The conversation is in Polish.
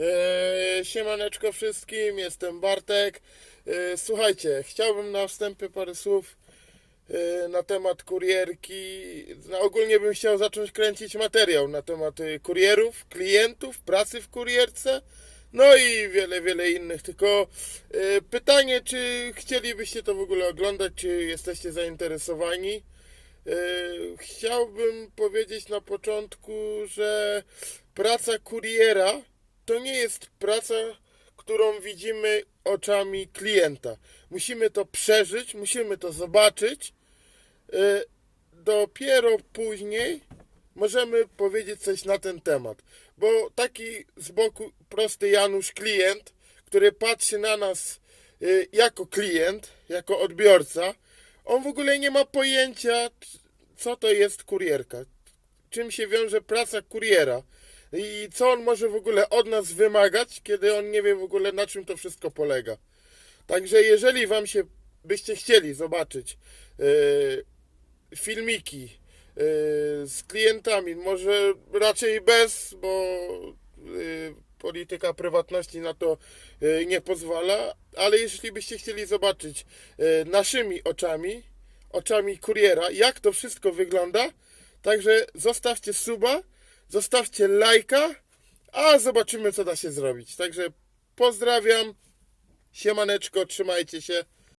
Eee, siemaneczko wszystkim, jestem Bartek. Eee, słuchajcie, chciałbym na wstępie parę słów eee, na temat kurierki. No, ogólnie bym chciał zacząć kręcić materiał na temat e, kurierów, klientów, pracy w kurierce. No i wiele, wiele innych. Tylko e, pytanie, czy chcielibyście to w ogóle oglądać, czy jesteście zainteresowani? E, Chciałbym powiedzieć na początku, że praca kuriera to nie jest praca, którą widzimy oczami klienta. Musimy to przeżyć, musimy to zobaczyć. E, Dopiero później możemy powiedzieć coś na ten temat. Bo taki z boku prosty Janusz klient, który patrzy na nas y, jako klient, jako odbiorca, on w ogóle nie ma pojęcia, co to jest kurierka, czym się wiąże praca kuriera i co on może w ogóle od nas wymagać, kiedy on nie wie w ogóle na czym to wszystko polega. Także jeżeli wam się byście chcieli zobaczyć y, filmiki y, z klientami, może raczej bez, bo y, polityka prywatności na to nie pozwala, ale jeśli byście chcieli zobaczyć naszymi oczami, oczami kuriera, jak to wszystko wygląda, także zostawcie suba, zostawcie lajka, a zobaczymy co da się zrobić. Także pozdrawiam, siemaneczko, trzymajcie się.